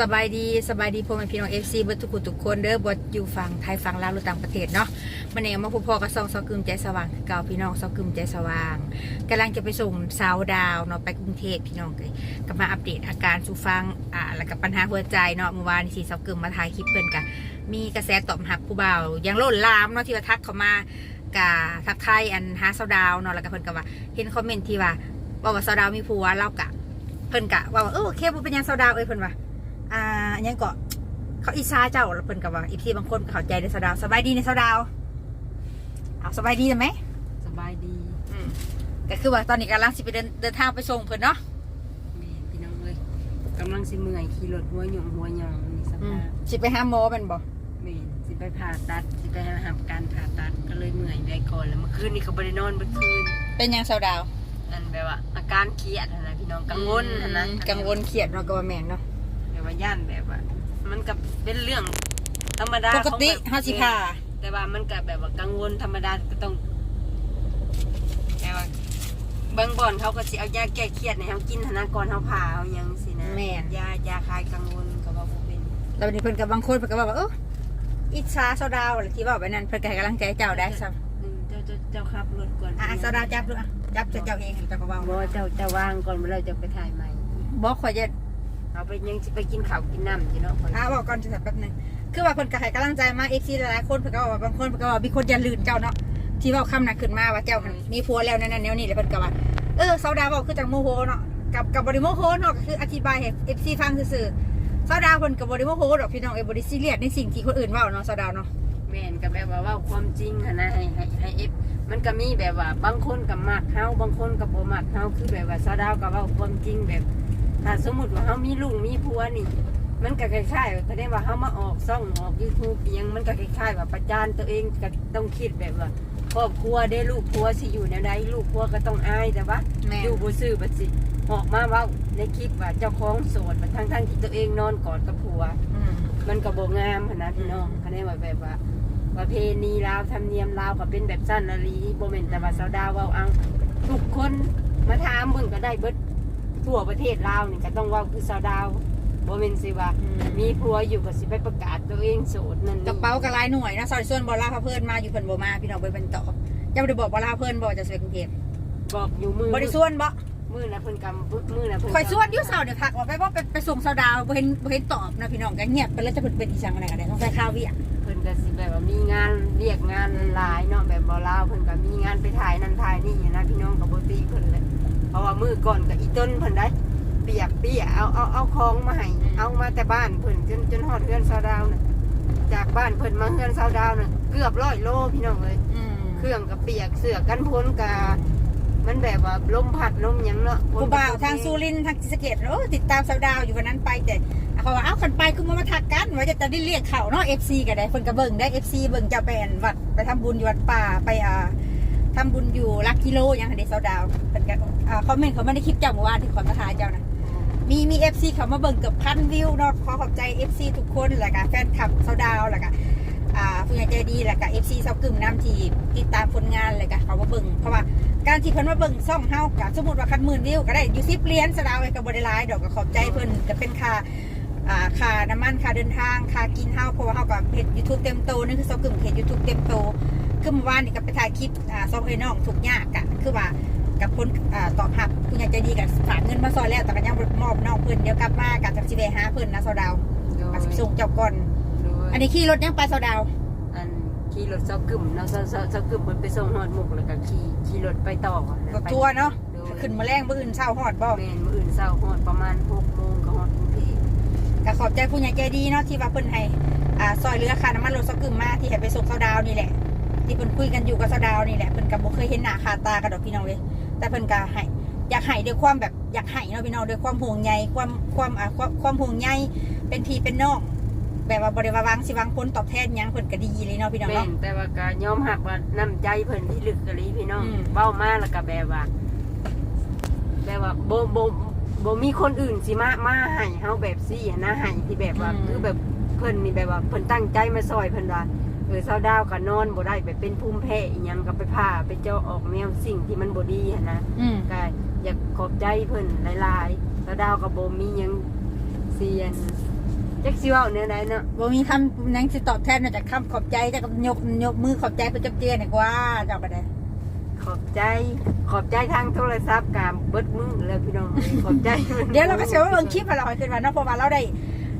สบายดีสบายดีพ่อแม่พี่น้องเอฟซีเบิร์ทุกคนทุกคนเด้อบดอยู่ฝั่งไทยฝั่งลาวหรือต่างประเทศเนาะมันเองมาพบพ่อกับซองซอกึมใจสว่างเก่าพี่น้องซอกึมใจสว่างกำลังจะไปส่งสาวดาวเนาะไปกรุงเทพพี่น้องเลยก็มาอัปเดตอาการสูฟังอ่าแล้วก็ปัญหาหัวใจเนาะเมื่อวานที่ซอกึมมาถ่ายคลิปเพิ่อนกันมีกระแสตอบรับผู้บ่าวยังล้นลามเนาะที่ว่าทักเขามากะทักไทยอันหาสาวดาวเนาะแล้วก็เพิ่อนก็ว่าเห็นคอมเมนต์ที่ว่าบอกว่าสาวดาวมีผัวเล่ากะเพิ่อนกะว่าว่าเออโอเคบ่เป็นยังสาวดาวเอ้ยเพิ่นว่า อ่าอันยังก็เขาอิชาเจ้าแล้วเพิ่นก็ว่าอีพีบางคนก็เข้าใจในสาวดาวสบายดีในสาวดาวเอาสบายดีไหมสบายดีอืมก็คือว่าตอนนี้กำลังสิไปเดินเดินทางไปส่งเพิ่นเนาะแม่พี่น้องเลยกำลังสิเมื่อยขี่รถหัวหยงหัวหยองนี่สอืมภาพสิไปหาหมอแม่นบ่แม่สิไปผ่าตัดสิไปหาการผ่าตัดก็เลยเมื่อยได้ก่อนแล้วเมื่อคืนนี่ก็บ่ได้นอนเมื่อคืนเป็นหยังสาวดาวอันแบบว่าอาการเครียดหั้นนะพี่น้องกังวลหั้นนะอืมกังวลเครียดเนาะก็ว่าแม่นเนาะแบบ ว่าย่านแบบว่ามันก็เป็นเรื่องธรรมดาปกติของแบบเฮาสิพาแต่ว่ามันก็แบบว่ากังวลธรรมดาก็ต้องแต่ว่าบางบ่อนเขาก็สิเอายาแก้เครียดในเฮากินหั้นนะก่อนเฮาผ่าเอาหยังสินะแม่น ยายาคลายกังวลก็ว่าบ่เป็นแล้ววันนี้เพิ่นก็บางคนเพิ่นก็ว่าว่าเอออิชาสาวดาวอะไรที่ว่าไปนั่นเพิ่นก็ให้กำลังใจเจ้าได้ซ้ำอืมเจ้าเจ้าเจ้าขับรถก่อนอะสาวดาวจับดูอะจับเจ้าเองเจ้าก็ว่าบ่เจ้าเจ้าวางก่อนเมื่อเราจะไปถ่ายใหม่บ่ขอยจะ เอาไปยังสิไปกินข้าวกินน้ำจีเนาะก่อนอ่าบอกก่อนจะแป๊บหนึงคือว่าเพิ่นก็ให้กำลังใจมาเอฟซีหลายๆคนเพิ่นก็ว่าบางคนเพิ่นก็ว่ามีคนอย่าลืนเจ้าเนาะที่เว้าคำนั้นขึ้นมาว่าเจ้ามันมีผัวแล้วนั่นๆแนวนี้แล้วเพิ่นก็ว่าเออเซาดาเว้าคือจังโมโหเนาะกับกับบริโมโหเนาะก็คืออธิบายให้เอฟซีฟังซื่อๆเซาดาเพิ่นก็บ่ได้โมโหดอกพี่น้องเอ้ยบ่ได้ซีเรียสในสิ่งที่คนอื่นเว้าเนาะเซาดาเนาะ แม่นก็แบบว่าเว่าความจริงหั้นนะให้ให้ให้เอฟมันก็มีแบบว่าบางคนก็มักเฮาบางคนก็บ่มักเฮาคือแบบว่าซาดาวก็เว้าความจริงแบบ ถ้าสมมุติว่าเฮามีลูกมีผัวนี่ มันก็คล้ายๆว่าแสดงว่าเฮามาออกซ่องออก YouTube อิหยังมันก็คล้ายๆว่าประจานตัวเองก็ต้องคิดแบบว่าครอบครัวได้ลูกผัวสิอยู่แนวใดลูกผัวก็ต้องอายแต่ว่าแม่ อยู่บ่ซื่อบัดสิออกมาเว่าในคลิปว่าเจ้าของโสดบัดทั้งๆที่ตัวเองนอนกอดกับผัว อืม มันก็บ่งามหั้นนะพี่น้องอืมคะแนนว่าแบบว่าประเพณีลาวธรรมเนียมลาวก็เป็นแบบสั้นนาลีบ่แม่นแต่ว่าสาวดาวเว้าเอาทุกคนมาถามเบิ่งก็ได้เบิด ทั่วประเทศลาวนี่ก็ต้องเว้าคือสาวดาวบ่แม่นสิว่ามีผัวอยู่ก็สิไปประกาศตัวเองโสดนั่นกระเป๋าก็หลายหน่วยนะซอยส่วนบ่ลาพาเพิ่นมาอยู่เพิ่นบ่มาพี่น้องเบิ่นเป็นตอบเจ้าบ่ได้บอกบ่ลาเพิ่นบ่จะสิไปกรุงเทพบอกอยู่มือบ่ได้ส่วนบ่มือนะเพิ่นกำมือนะเพิ่นข่อยส่วนอยู่เสาร์เนี่ยทักว่าไปว่าไปไปส่งเสาดาวบ่เห็นบ่เห็นตอบนะพี่น้องก็เงียบไปแล้วจะเพิ่นเป็นอีสังอะไรกันได้ต้องใส่ข้าวเวียกเพิ่นก็สิแบบว่ามีงานเรียกงานหลายเนาะแบบบ่ลาวเพิ่นก็มีงานไปถ่ายนั่นถ่ายนี่นะพี่น้องก็บ่ตีเพิ่นเลยเพราะว่ามือก่อนก็อีต้นเพิ่นได้เปียกเปียเอาเอาเอาของมาให้เอามาแต่บ้านเพิ่นจนจนฮอดเฮือนซาวดาวน่ะจากบ้านเพิ่นมาเฮือนซาวดาวน่ะเกือบร้อยโลพี่น้องเลยอืมเครื่องก็เปียกเสื้อกันพ้นกะมันแบบว่าลมพัดลมหยังเนาะผู้บ่าวทางสุรินทร์ทางศรีสะเกษโอ้ติดตามเสาดาวอยู่วันนั้นไปแต่เขาว่าเอ้าคันไปคือมามาทักกันว่าจะจะได้เรียกเขาเนาะ FC ก็ได้เพิ่นก็เบิ่งได้ FC เบิ่งเจ้าไปอันวัดไปทำบุญอยู่วัดป่าไปอ่า ทำบุญอยู่ลักกิโลยังหันเด้เสาดาวเพิ่นก็อ่าคอมเมนต์เขาไม่ได้คลิปเจ้าเมื่อวานที่ขอมาถ่ายเจ้านะมีมีเอฟซีเขามาเบิ่งเกือบพันวิวเนาะขอขอบใจเอฟซีทุกคนแหละค่ะแฟนคลับเซาดาวแหละค่ะอ่าผู้ใหญ่ใจดีแหละค่ะเอฟซีเซากึ่มน้ำทีติดตามผลงานเลยค่ะเขามาเบิ่งเพราะว่าการที่เพิ่นมาเบิ่งซ่องเฮากับสมมติว่าคันหมื่นวิวก็ได้อยู่สิบเหรียญสะดาวไอ้กับบริลายดอกก็ขอบใจเพิ่นจะเป็นค่าอ่าค่าน้ำมันค่าเดินทางค่ากินเฮาเพราะว่าเฮากับเพจยูทูบเต็มโตนี่นคือเซากึ่มเพจยูทูบเต็มโต คือเมื่อวานนี่ก็ไปถ่ายคลิปอ่าซ่องไอ้น้องทุกยากอะคือว่ากับคนอ่าตอบหับคุณยายใจดีกับฝากเงินมาซอยแล้วแต่ก็ยังบ่มอบน้องเพิ่นเดี๋ยวกลับมากับจักสิไปหาเพิ่นนะซอดาวโดยกับสิไปส่งเจ้าก่อนโดยอันนี้ขี่รถยังไปซอดาวอันขี่รถเซากึ่มเนาะเซาเซาเซากึ่มมันไปส่งฮอดมุกแล้วก็ขี่ขี่รถไปต่อรถทัวร์เนาะโดยขึ้นมาแรงมื้ออื่นเช้าฮอดบ่แม่นมื้ออื่นเช้าฮอดประมาณ6โมงก็ฮอดกรุงเทพก็ขอบใจผู้ใหญ่ใจดีเนาะที่ว่าเพิ่นให้อ่าซอยเรือค่าน้ำมันรถซอกึมมาที่ให้ไปส่งซอดาวนี่แหละ ที่เพิ่นคุยกันอยู่กับซอดาวนี่แหละเพิ่นก็บ่เคยเห็นหน้าค่าตากันดอกพี่น้องเลยแต่เพิ่นก็ให้อยากให้ด้วยความแบบอยากให้เนาะพี่น้องด้วยความห่วงใยความความอ่าความความห่วงใยเป็นพี่เป็นน้องแบบว่าบ่ได้ว่าวางสิวางผลตอบแทนหยังเพิ่นก็ดีเลยเนาะพี่น้องแม่เนาะนแต่ว่าก็ยอมรับว่าน้ำใจเพิ่นที่ลึกกะลีพี่น้องอืมเว้ามาแล้วก็แบบว่าแบบว่าบ่บ่บ่มีคนอื่นสิมามาให้เฮาแบบซี่อะนะให้ที่แบบว่า คือแบบเพิ่นนี่แบบว่าเพิ่นตั้งใจมาซอยเพิ่นว่า เออเช้าดาวก็นอนบ่ได้แบบเป็นภูมิแพ้อีหยังก็ไปผ่าไปเจาะออกแนวสิ่งที่มันบ่ดีหันนะอืมก็อยากขอบใจเพิ่นหลายๆเช้าดาวก็บ่มีหยังเสียนจักสิเว้าแนวใดเนาะบ่มีคำหยังสิตอบแทนนอกจากคำขอบใจจากยกยกมือขอบใจเพิ่นจับเจียนี่กว่าเจ้าก็ได้ขอบใจขอบใจทางโทรศัพท์กามเบิดมือแล้วพี่น้องขอบใจเดี๋ยวเราก็เชื่อว่าเบิ่งคลิปว่าเราขึ้นมาเนาะเพราะว่าเราได้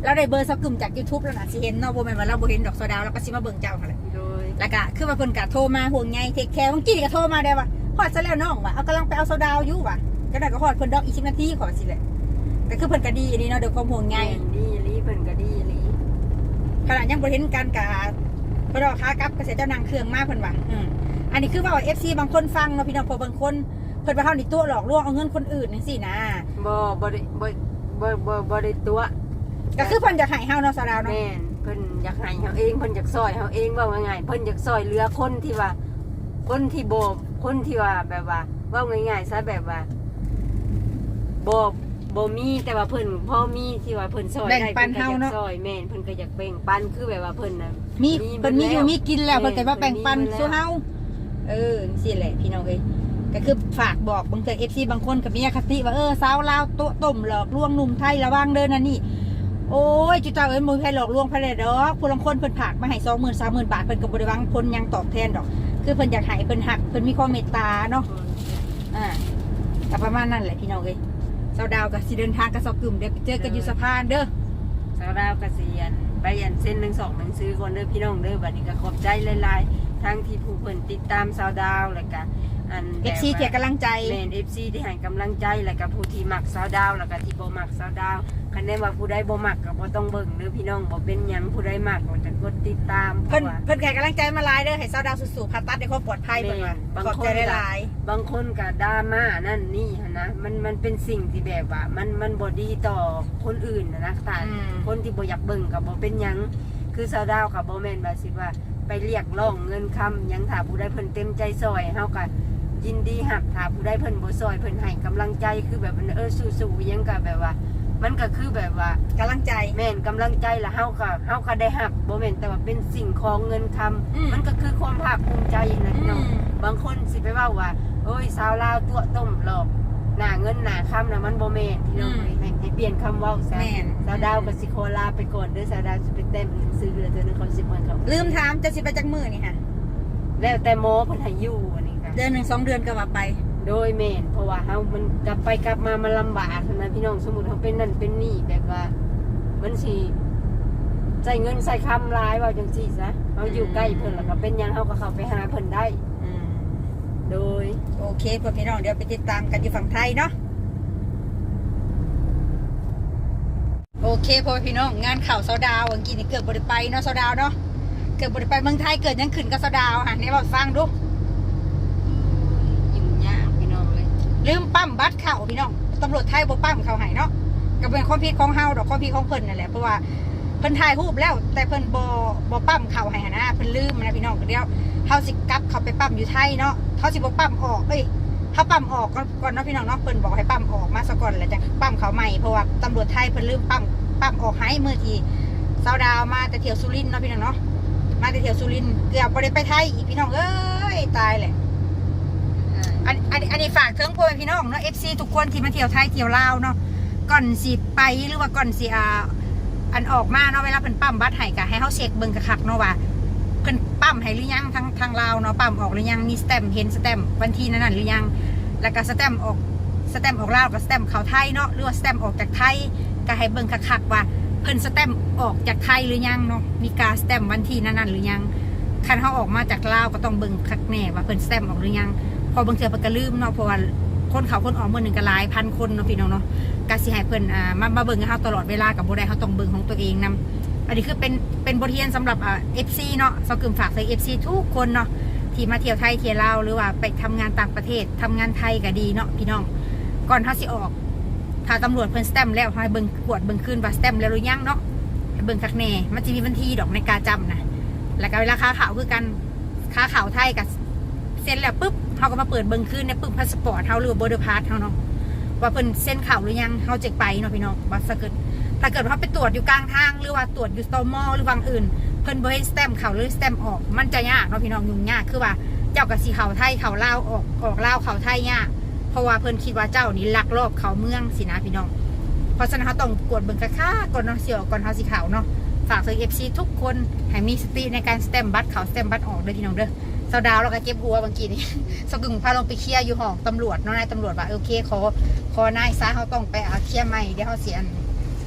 เราได้เบอร์สกึมจาก YouTube แล้วน่ะสิเห็นเนาะบ่แม่นว่าเราบ่เห็นดอกโซดาเราก็สิมาเบิ่งเจ้าหั่นแหละโดยแล้วก็คือว่าเพิ่นก็โทรมาห่วงใยเทคแคร์บางทีก็โทรมาได้ว่าฮอดซะแล้วน้องว่ะเอากำลังไปเอาโซดาอยู่ว่ะก็ได้ก็ฮอดเพิ่นดอกอีก10นาทีขอสิแหละก็คือเพิ่นก็ดีดีเนาะด้วยความห่วงใยแม่นดีอีหลีเพิ่นก็ดีอีหลีขณะยังบ่เห็นการกาเพิ่นว่าค้ากลับเกษตรเจ้านางเครื่องมาเพิ่นว่าอืมอันนี้คือว่า FC บางคนฟังเนาะพี่น้องเพอบางคนเพิ่นว่าเฮานี่ตัวหลอกลวงเอาเงินคนอื่นจังซี่นะบ่บ่ได้บ่บ่บ่บ่ได้ตัว ก็คือเพิ่นอยากให้เฮาเนาะสาวดาวเนาะแม่นเพิ่นอยากให้เฮาเองเพิ่นอยากซอยเฮาเองว่าง่ายๆเพิ่นอยากซอยเหลือคนที่ว่า คนที่บ่คนที่ว่าแบบว่าเว่าง่ายๆซะแบบว่าบ่บ่มีแต่ว่าเพิ่นพอมีที่ว่าเพิ่นซอยแบ่งได้ปันเพิ่นก็เฮาอยากเนาะ ซอยแม่นเพิ่นก็อยากแบ่งปันคือแบบว่าเพิ่นน่ะ มีมีเพิ่นมีอยู่หมดแล้วมีกินแล้วแม่เพิ่นก็มาแบ่งปันเพิ่นมีสู่หมดแล้วเฮาเออสิแหละพี่น้องเอ้ยก็คือฝากบอกบางเทื่อ FC บางคนก็มีอคติว่าเออสาวลาวตัวต้มหลอกลวงหนุ่มไทยระวังเด้อนะนี่ โอ้ยจุเจ้าเอ้ยมือไผหลอกลวงไผเลยดอกผู้ลางคนเพิ่นผากมาให้20,000 30,000บาทเพิ่นก็บ่ได้หวังผลหยังตอบแทนดอก คือเพิ่นอยากให้เพิ่นหักเพิ่นมีความเมตตาเนาะอ่าก็ประมาณนั้นแหละพี่น้องเอ้ยเจ้าดาวก็สิเดินทางกับเซากึ่มเดี๋ยวไปเจอกันอยู่สะพานเด้อสาวดาวเกษียณไปอันเส้นหนึ่งสองหนังสือก่อนเด้อพี่น้องเด้อบัดนี้ก็ขอบใจหลายๆทั้งที่ผู้เพิ่นติดตามสาวดาวแล้วก็อันเอฟซีเทียกำลังใจแม่น FC ที่ให้กำลังใจแล้วก็ผู้ที่มักสาวดาวแล้วก็ที่บ่มักสาวดาว คันแน่ว่าผู้ใดบ่มักก็บ่ต้องเบิ่งเด้อพี่น้องบ่เป็นหยังผู้ใดมักก็จะกดติดตามเพเพิ่นราะว่า เพิ่นให้กำลังใจมาหลายเด้อให้เจ้าดาวสู้ๆผ่าตัดในความปลอดภัยเพิ่นว่าแม่นขอบใจบางคนหลายบางคนก็ดราม่านั่นนี่หั้นนะมันมันเป็นสิ่งที่แบบว่า มันมันบ่ดีต่อคนอื่นนะนะตาอืม คนที่บ่อยากเบิ่งกับบ่เป็นหยัง คือสาวดาวกับบ่แม่นว่าสิว่าไปเรียกร้องเงินคำหยังถ้าผู้ใดเพิ่นเต็มใจซอยเฮาก็ยินดีหับถ้าผู้ใดเพิ่นบ่ซอยเพิ่นให้กำลังใจคือแบบเออสู้ๆหยังก็แบบว่า มันก็คือแบบว่าๆกำลังใจ แม่นกำลังใจละเฮาก็เฮาก็ได้หับบ่แม่นแต่ว่าเป็นสิ่งของเงินคำอืมมันก็คือความภาคภูมิใจนะพี่น้องอืมบางคนสิไปเว่าว่าโอ้ยสาวลาวตัวต้มหลอกหน้าเงินหน้าคำนะมันโบแมนพี่น้องอืมให้ให้เปลี่ยนคำเว่าซะแม่น สาวดาวกับสิโคลาไปก่อนเด้อสาวดาวจะไปเต็มหนังสือเลยเจอในคนสิบวันเขาลืมถามจะสิไปจักมื้อนี่ค่ะ แล้วแต่โมเพิ่นให้อยู่อันนี้ค่ะเดือนหนึ่งสองเดือนก็ว่าไป โดยแม่นเพราะว่าเฮามันกลับไปกลับมามันลำบากนะพี่น้องสมมุติเฮาเป็นนั่นเป็นนี่แบบว่า มันสิใช้เงินใช้คำหลายว่าจังซี่ซะเฮาอยู่ใกล้เพิ่นแล้วก็เป็นหยังเฮาก็เข้าไปหาเพิ่นได้ อืมโดย โอเคเพื่อนพี่น้องเดี๋ยวไปติดตามกันอยู่ฝั่งไทยเนาะโอเคพ่อพี่น้องงานข่าวเสาดาวเมื่อกี้นี่เกิดบริไปเนาะเสาดาวเนาะเกิดบริไปเมืองไทยเกิดยังขึ้นกับเสาดาวฮะนี่บอกฟังดู ยุ่งยากพี่น้องเลืมปั๊มบัตรเข่าพี่น้องตำรวจไทยบ่ปั๊มเขาให้เนาะก็เป็นความผิดของเฮาดอกความผิดของเพิ่นนั่นแหละเพราะว่าเพิ่นถ่ายรูปแล้ว แต่เพิ่นบ่บ่ปั๊มเขาให้หั้นะเพิ่นลืมนะพี่น้องก็เดียวเฮาสิกลับเขาไปปั๊มอยู่ไทยเนาะเฮาสิบ่ปั๊มออกเอ้ยเฮาปั๊มออกก่อนเนาะพี่น้องเนาะเพิ่นบอกให้ปั๊มออกมาซะก่อนแล้วจังปั๊มเขาใหม่เพราะว่าตำรวจไทยเพิ่นลืมปั๊มปั๊มออกให้มื้อที่สาวดาวมาแต่เที่ยวสุรินทร์เนาะพี่น้องเนาะมาแต่เที่ยวสุรินทร์เกือบบ่ได้ไปไทยอีกพี่น้องเอ้ยตายแหละ อันอันอันนี้ฝากถึงพ่อแม่พี่น้องเนาะ FC ทุกคนที่มาเที่ยวไทยเที่ยวลาวเนาะก่อนสิไปหรือว่าก่อนสิอ่าอันออกมาเนาะเวลาเพิ่นปั๊มบัตรให้ก็ให้เฮาเช็คเบิ่งคักเนาะว่าเพิ่นปั๊มให้หรือยังทางทางลาวเนาะปั๊มออกหรือยังมีสแตมป์เห็นสแตมป์วันที่นั้นๆหรือยัง แล้วก็สแตมป์ออกสแตมป์ออกลาวกับสแตมป์เข้าไทยเนาะหรือว่าสแตมป์ออกจากไทยก็ให้เบิ่งคักๆว่าเพิ่นสแตมป์ออกจากไทยหรือยังเนาะมีการสแตมป์วันที่นั้นๆหรือยังคันเฮาออกมาจากลาวก็ต้องเบิ่งคักแน่ว่าเพิ่นสแตมป์ออกหรือยัง อบางเทือเพิ่นก็ลืมเนาะเพราะว่าคนเขาคนออกมื้อหนึ่งก็หลายพันคนเนาะพี่น้องเนาะก็สิให้เพิ่นอ่ามามาเบิ่งให้เฮาตลอดเวลากับบ่ได้เฮาต้องเบิ่งของตัวเองนํอันนี้คือเป็นเป็นบทเรียนสำหรับอ่า FC เนาะซอกึมฝากใส่ FC ทุกคนเนาะที่มาเที่ยวไทยเที่ยวลาวหรือว่าไปทำงานต่างประเทศทำงานไทยก็ดีเนาะพี่น้อง ก่อนเฮาสิออก ถ้าตำรวจเพิ่นสแตมแล้วให้เบิ่งกวดเบิ่งคืนว่าสแตมแล้วหรือยังเนาะให้เบิ่งคักแน่มันจะมีวันที่ดอกในการจำนะแล้วก็เวลาค้าขาวคือกันค้าขาวไทยกับเซ็นแล้วปุ๊บ เขาก็มาเปิดเบิ้งขึ้นในปึ้งพาสปอร์ตเขาหรือว่าบอร์เดอร์พาสเขาเนาะว่าเพิ่นเซ็นเข่าหรือยังเขาจะไปเนาะพี่น้องว่าถ้าเกิดถ้าเกิดว่าเขาไปตรวจอยู่กลางทางหรือว่าตรวจอยู่ตมหรือวังอื่น เพิ่นบ่ให้สแตมป์เข่าหรือสแตมป์ออก มันจะยากเนาะพี่น้องยุ่งยากคือว่าเจ้ากับสีเข่าไทยเข่าลาวออกออกลาวเข่าไทยยากเพราะว่าเพิ่นคิดว่าเจ้านี่ลักลอบเข้าเมืองสินะพี่น้องเพราะฉะนั้นเขาต้องกวดเบิ่งค่าก่อนเนาะเสียวก่อนเขาสีขาเนาะฝากถึงเอฟซีทุกคนให้มีสติในการสแตมป์บัตรเข่าสแตมป์บัตรออกเด้อพี่น้องเด้อ สาดาวแล้วก็เก็บหัวบางกีนี่สกึ่งพาลงไปเคลียร์อยู่ห้องตำรวจเนาะนายตำรวจว่าโอเคขอขอนายซะเขาต้องไปเอาเคลียร์ใหม่เดี๋ยวเขาเสีย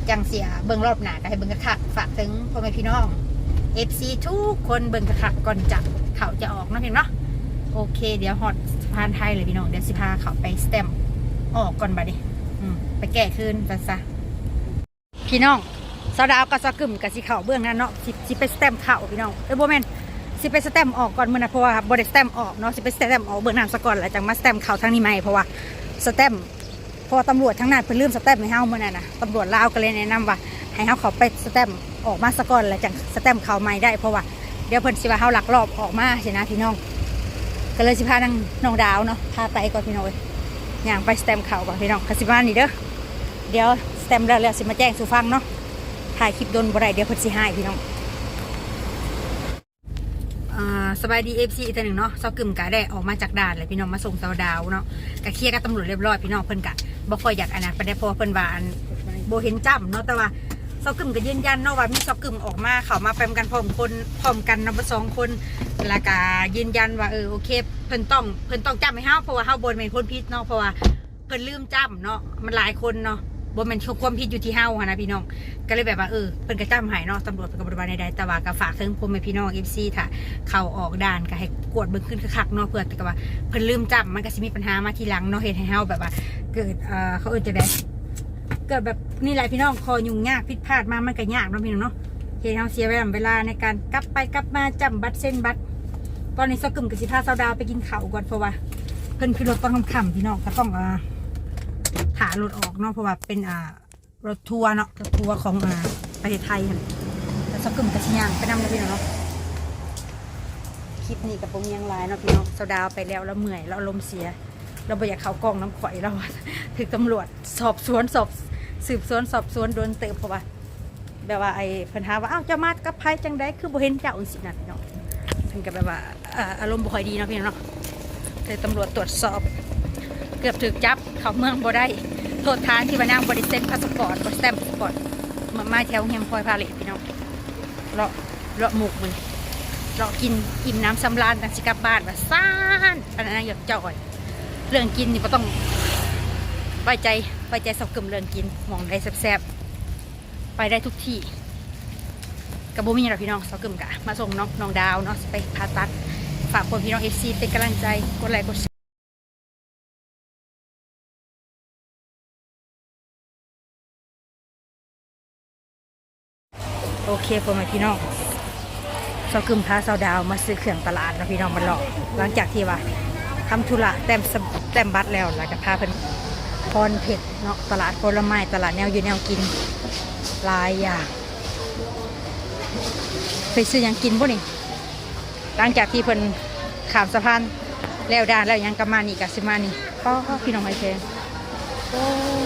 จังเสียเบิ่งรอบหนาก็ให้เบิ่งกระคักฝากถึงพ่อแม่พี่น้องเอฟซีทุกคนเบิ่งกระคักก่อนจับเขาจะออกนาะพี่เนาะโอเค เดี๋ยวฮอดสะพานไทยเลยพี่น้องเดี๋ยวสิพาเขาไปสแตมออกก่อนบัดนี้ไปแก้คืนกันซะพี่น้องสาวดาวกับสาวกึ่มกับสีขาเบื้องนั้นเนาะสิไปสแตมเข่าพี่น้องเอ้ยโบแมน สิไปสแตมออกก่อนมื่อนะเพราะว่าบริสแตมออกเนาะสิไปสแตมออกเบื้องนั้นซะก่อนแล้วจังมาสแตมเข่าทั้งนี้ใหมเพราะว่าสแตมเพราะตำรวจทั้งนั้นเพิ่นลืมสแตมป์ให้เฮาเมื่อนั้นนะตำรวจลาวก็เลยแนะนำว่า ให้เฮาเขาไปสแตมออกมาซะก่อนแล้วจังสแตมเข่าใหม่ได้เพราะว่าเดี๋ยวเพิ่นสิว่าเฮาหลักลอบออกมาใช่นะพี่น้อง ก็เลยสิพานังน้องดาวเนาะพาไปก่อนพี่น้องอย่างไปสแตมเข่าก่อนพี่น้องคาสิมานี่เด้อเดี๋ยวสแตมแล้วแล้วสิมาแจ้งสู่ฟังเนาะถ่ายคลิปโดนบ่ได้เดี๋ยวเพิ่นสิหายพี่น้อง สบายดีเอฟซีอีกตัวหนึ่งเนาะเซากึ่มกะได้ออกมาจากด่านเลยพี่น้องมาส่งเสาดาวเนาะกะเคลียร์กับตำรวจเรียบร้อยพี่น้องเพิ่นกะบ่ค่อยอยากอันนั้นไปได้พราะว่าเพิ่นว่าอันบ่เห็นจ้ำเนาะแต่ว่าเซากึ่มก็ยืนยันเนาะว่ามีเซากึ่มออกมาเขามาแปมกันพร้อมคนพร้อมกันเนาะบ่สองคนแล้วก็ยืนยันว่าเออโอเคเพิ่นต้องเพิ่นต้องจ้ำให้เฮาเพราะว่าเฮาบ่แม่นคนผิดเนาะเพราะว่าเพิ่นลืมจ้ำเนาะมันหลายคนเนาะ บ่แม่นความผิดอยู่ที่เฮาหันนะพี่น้อง ก็เลยแบบว่าเออเพิ่นก็จ้ำหายเนาะตำรวจเพิ่นก็บริบาลใดๆแต่ว่าก็ฝากถึงพ่อแม่พี่น้องเอฟซีค่ะเข้าออกด่านก็ให้กวดเบิ่งขึ้นคักๆเนาะเพื่อแต่ก็ว่าเพิ่นลืมจับมันก็สิมีปัญหามาทีหลังเนาะเฮ็ดให้เฮาแบบว่า เกิดเอ่อเขาเอิ้นจะได้เกิดแบบนี่แหละพี่น้องคอยุ่งยากผิดพลาดมามันก็ยากเนาะพี่น้องเนาะเฮ็ดให้เฮาเสียเวลาในการกลับไปกลับมาจำบัตรเส้นบัตรตอนนี้ซอกึมกับสิพาเซาดาวไปกินข้าวก่อนเพราะว่าเพิ่นคือรถต้องค่ำๆพี่น้องก็ต้องอ่า หารถออกเนาะเพราะว่าเป็นอ่ารถทัวร์เนาะรถทัวร์ของอ่าประเทศไทยหั่นแต่ซอกึมกับสิย่างไปนำเลยพี่น้องเนาะคลิปนี้กับผมยังไลน์เนาะพี่น้องเซดาวไปแล้วแล้วเมื่อยแล้วอารมเสีย เราบ่อยากเขากล้องน้ำข่อยเราถึงตำรวจสอบสวนสอบสืบสวนสอบสวนโดนเติบเพราะว่าแบบว่าไอ้เพิ่นหาว่าอ้าวเจ้ามากับไผจังได้คือบ่เห็นเจ้าจังซี่นะพี่น้องเพิ่นก็แบบว่าอารมณ์บ่ค่อยดีเนาะพี่น้องเนาะเลยตำรวจตรวจสอบ เกือบถูกจับเขาเมืองบ่ได้ โทษฐานที่ว่านั่งบริเซนพาสปอร์ตบ่สแตมพาสปอร์ตมามาแถวเฮียมพลอยพาเลทพี่น้องเลาะเลาะหมูกมันเลาะกินอิ่มน้ำสำราญกันสิกลับบ้านว่าซ่านอันนั้นอยากจ่อย เรื่องกินนี่บ่ต้องไว้ใจไว้ใจสอบกึมเรื่องกินมองได้แซ่บๆไปได้ทุกที่กับบุมีหรอพี่น้องสาวกึ่มกะมาส่งน้องน้องดาวเนาะไปผ่าตัดฝากคนพี่น้องเอฟซีเป็นกำลังใจกดไลค์กด พ่อแม่พี่น้องสาวกึมพาสาวดาวมาซื้อเครื่องตลาดนะพี่น้องมันหลอกหลังจากที่ว่าทำธุระแต้มสมแต้มบัตรแล้วแล้วก็พาเพิ่นพรเผ็ดเนาะตลาดผลไม้ตลาดแนวอยู่แนวกินหลายอย่างไปซื้อยังกินบ่นี่หลังจากที่เพิ่นขามสะพานแล้วด้านแล้วยังกลับมานี่กะสิมานี่ก็พี่น้องหอยแครงโอ้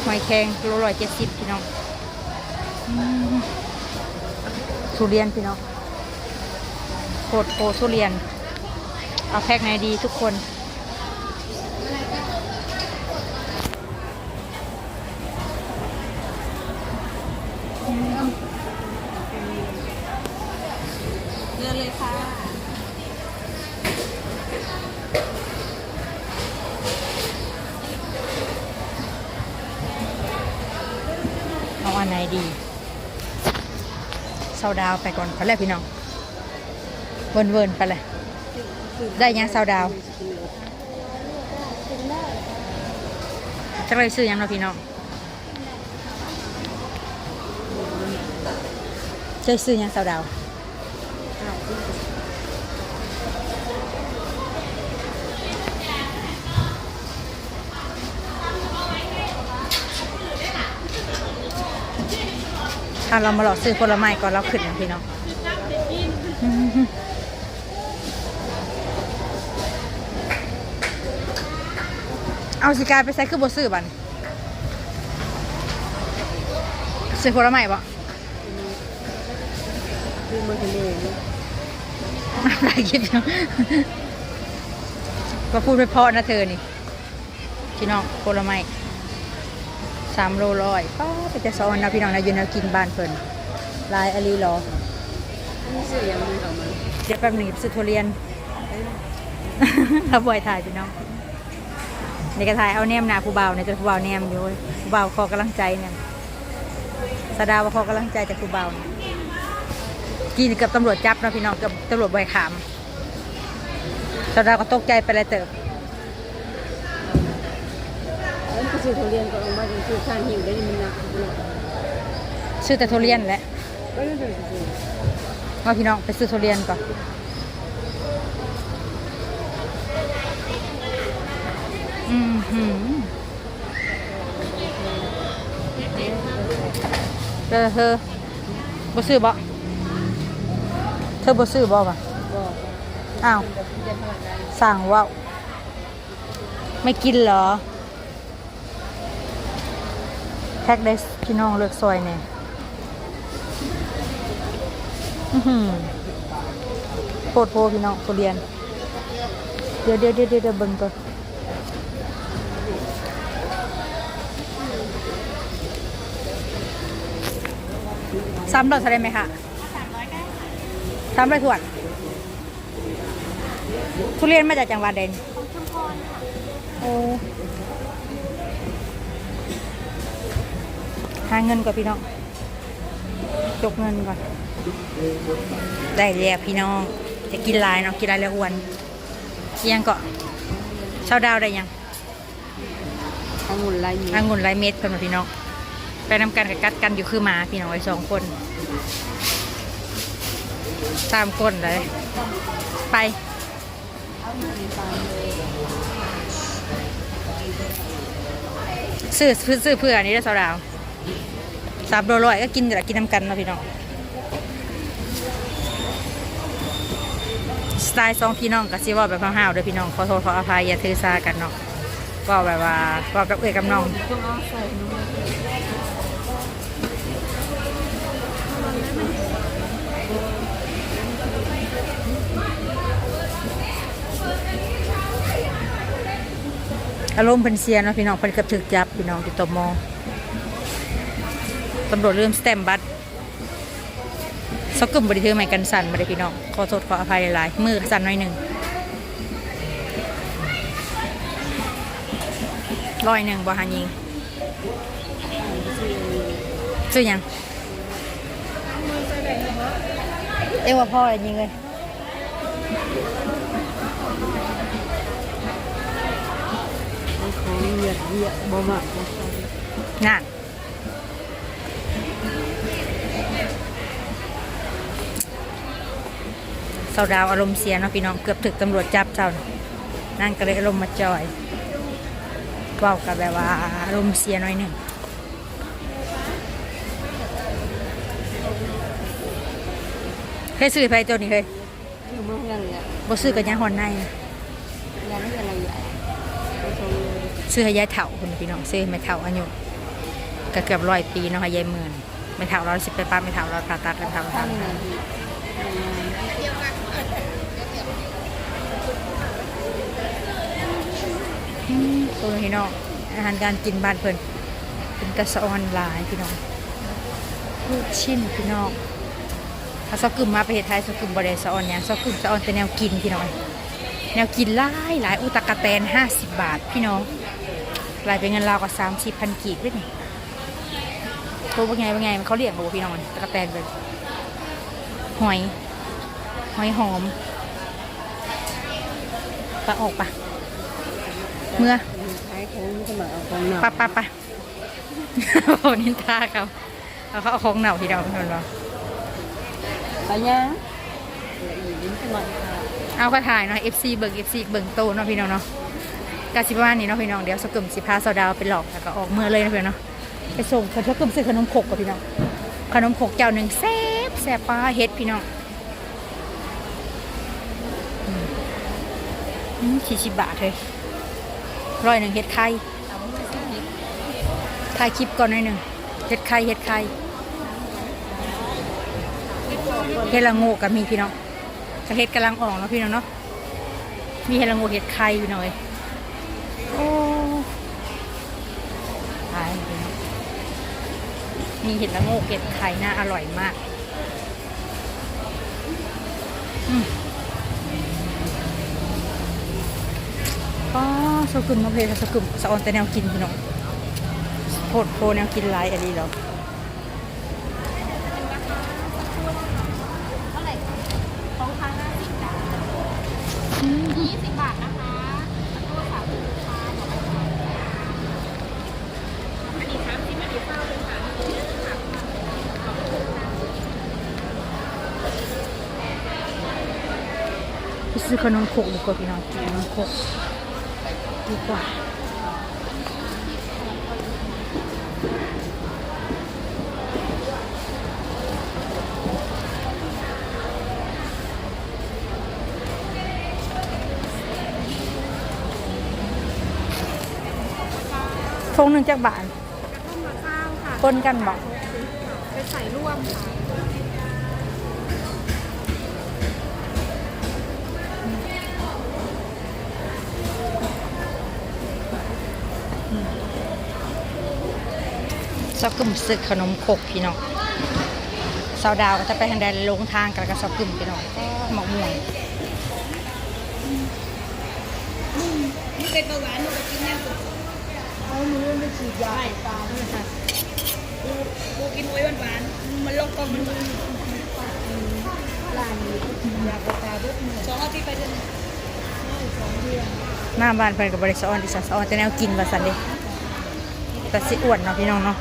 หอยแครงโลร้อยเจ็ดสิบพี่น้องอืม ทุเรียนพี่น้องโคตรโคทุเรียน เอาแพ็คไหนดีทุกคนเงินเลยค่ะเอาอันไหนดีาวดาวไปก่อนไปเลยพี่น้องเวินเวินๆไปเลย ได้ยังซาดาวจะไปซื้อยังเราพี่น้องจะซื้อยังซาดาว ถ้าเรามาหลอกซื้อผลไม้ก่อนเราขึ้นนะพี่น้องเอาสิกายไปใส่คือบ่ซื้อบันซื้อผลไม้บ่คือมันทะเลอะไรคิดอยู่ก็พูดไปเพอนะเธอนี่พี่น้องผลไม้ สามโลร้อยป้าไปจะซ้อนนะพี่น้องนะยืนนวกินบ้านเพิ่นลายอลีรอเดี๋ยวแป๊บหนึงซื้อทุเรียนเขาบ่อยถ่ายพี่น้องในกระถ่ายเอาแนมหนาผู้เบาเนี่ยจะผู้เบาแนมอยู่เว้ยผู้เบาขอกำลังใจเนี่ยสดาว่าขอกำลังใจจากผู้เบากินกับตำรวจจับนะพี่น้องกับตำรวจบอยขามสดาวก็ตกใจไปเลยเติบ ซื้อทุเรียนก็ลงมาจนซื้อข้างหิวได้มันหนักเนาะซื้อแต่ทุเรียนแหละก็เลยซื้อว่าพี่น้องไปซื้อทุเรียนก่อนอืมหืมเธอเธอบ่ซื้อบ่เธอบ่ซื้อบ่ป่ะบอกอ้าวกับทุเรียนเท่าไหร่ได้สั่งว่าวไม่กินเหรอ แพ็กได้พี่น้องเลือกซอยเนี่ยอื้อหือโคตรโพพี่น้องทุเรียน เดี๋ยวเดี๋ยวเดี๋ยวเดี๋ยวเบิ่งก่อนซ้ำเราจะได้ไหมคะซ้ำเลยถวดทุเรียนมาจากจังหวัดเดนโอ้ หาเงินก่อนพี่น้องจกเงินก่อน ได้แล้วพี่น้อง จะกินหลายเนาะกินหลายแล้วอ้วนเอียงก็เช้าดาวได้ยังองุ่นลายมีอางุ่นไรเม็ดเพิ่นว่าพี่น้องไปนำกันกับกัดกันอยู่คือหมาพี่น้องไอ้สองคนตามคนเลย ไปซื้อซื้อซื้อเพื่ออันนี้ได้อสาวดาว สามโลร้อยก็กินแต่ละกินน้ำกันเนาะพี่น้องสไตล์สองพี่น้องกับซีว่าแบบห้าวๆเด้อพี่น้องขอโทษขออภัยอย่าถือซากันเนาะเว่าแบบว่าเว่ากับเอ้ยกับน้องอารมณ์เพิ่นเสียเนาะพี่น้องเพิ่นกือบถึกจับพี่น้องที่ตมตำรวจเริ่มสแตมป์บัตรสกึมบริเทือไม้กันสั่นมาเลยพี่น้องขอโทษขออภัยหลายๆมือสั่นหน่อยหนึ่งร้อยหนึ่งบ่หันยิงซื้อหยังเอ้ว่าพ่ออะไรยิงเลยของเหยียดเหยียดบ่มากงาน สาดาวอารมณ์เสียเนาะพี่น้องเกือบถึกตำรวจจับเจ้าน่ะนั่นก็เลยอารมณ์มาจอยเว้ากับแบบว่าอารมณ์เสียหน่อยหนึ่งเคยซื้อไปตัวนี้เคยอยู่เมืองยังเนี่ยบ่ซื้อกับยาหอนในยังไม่อะไรใหญ่ซื้อให้ยายเฒ่าคุณพี่น้องซื้อให้แม่เฒ่าอายุก็เกือบร้อยปีเนาะคะยายหมื่นแม่เฒ่าเราสิบไปป้าแม่เฒ่าเราผ่าตัดแล้วเถ้าทำที่อื ตัวพี่น้องอาหารการกินบ้านเพิ่นเป็นกระสออนหลายพี่น้องลูกชิ้นพี่น้องถ้าซอกึมมาประเทศไทยซอกึมบริสออนเนี่ยซอกึมสออนแต่แนวกินพี่น้องแนวกินหลายหลายอุตกะแตนห้าสิบบาทพี่น้องหลายเป็นเงินราวกว่าสามสิบพันกีบด้วยนี่ตัวเป็นไงเป็นไงมันเขาเรียกบอกพี่น้องตะกะแตนเป็นหอย หอยหอมปลาออกปะ เมื่อขายของก็มาเอาของหนักปะปะปะโอ้นินทาเขาเอาเขาเอาของเหน่าที่เราเป็นคนบอกไปยังอีกนิดหน่อยค่ะเอาก็ถ่ายเนาะ FC เบิ่ง FC เบิ่งโตเนาะพี่น้องเนาะกาสิประมาณนี้เนาะพี่น้องเดี๋ยวสกุมสิพาโซดาวไปหลอกแล้วก็ออกเมื่อเลยนะพี่น้องเนาะไปส่งคนสกุมซื้อขนมขกกับพี่น้องขนมขกเจ้าหนึ่งแซ่บแซ่บปลาเฮ็ดพี่น้องอืมอืมสี่สิบบาทเลย ร้อยหนึ่งเฮ็ดไข่ถ่ายคลิปก่อนหน่อยหนึ่งเฮ็ดไข่เฮ็ดไข่เฮ็ดละโงกกับมีพี่น้องกระเฮ็ดกำลังออกเนาะพี่น้องเนาะมีเฮดละโงกเห็ดไข่พี่น้องเอ้ยโอ้ตายพี่น้องมีเห็ดละโงกเห็ดไข่น่าอร่อยมาก อืม อ๋อสกุลมาเพลสกุลสะออนแต่แนวกินพี่น้องโพดโพแนวกินหลายอันนี้เหรอของทางหน้าสิบบาทยี่สิบบาทนะคะตัวสามสิบค่ะอันนี้สามสิบอันนี้เก้าเป็นสามสิบไปซื้อขนมโคกดีกว่าพี่น้องกินขนมโคก ดีกว่าทงหนึ่งจากบาทกระต้มมะข้าวค่ะปนกันบอกไปใส่ร่วมค่ะ อกกึ่มซึกขนมโคกพี่น้องสาวดาวก็จะไปทางใดลงทางกันกับซอกกึ่มพี่น้องหมอกม่วงนี่เป็นประหวานหนูกินยังเอาหนูไม่ฉีดยาตาด้วยค่ะกูกินไว้หวานๆมันลงกองมันลานนี้ยาตาด้วยสองอาทิตย์ไปเดือนหน้าบ้านเพิ่อนกับบริษัทออนดิฉันออนแต่แนวกินว่าสันเดแต่สิอ้วนเนาะพี่น้องเนาะ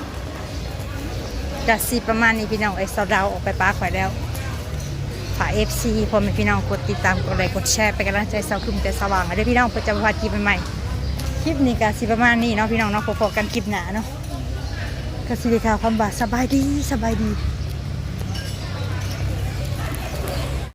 กัสิประมาณนี้พี่น้องไอ้สาวดาวออกไปป้าข่อยแล้วฝากเอฟซีพอแม่พี่น้องกดติดตามกดไลค์กดแชร์เป็นกำลังใจสาวคึมแต่สว่างให้ด้วยพี่น้องประจะมาพาคลิปใหม่ๆคลิปนี้ก็สีประมาณนี้เนาะพี่น้องเนาะพอๆกันคลิปหนาเนาะก็สิได้ข่าวความบาสบายดีสบายดี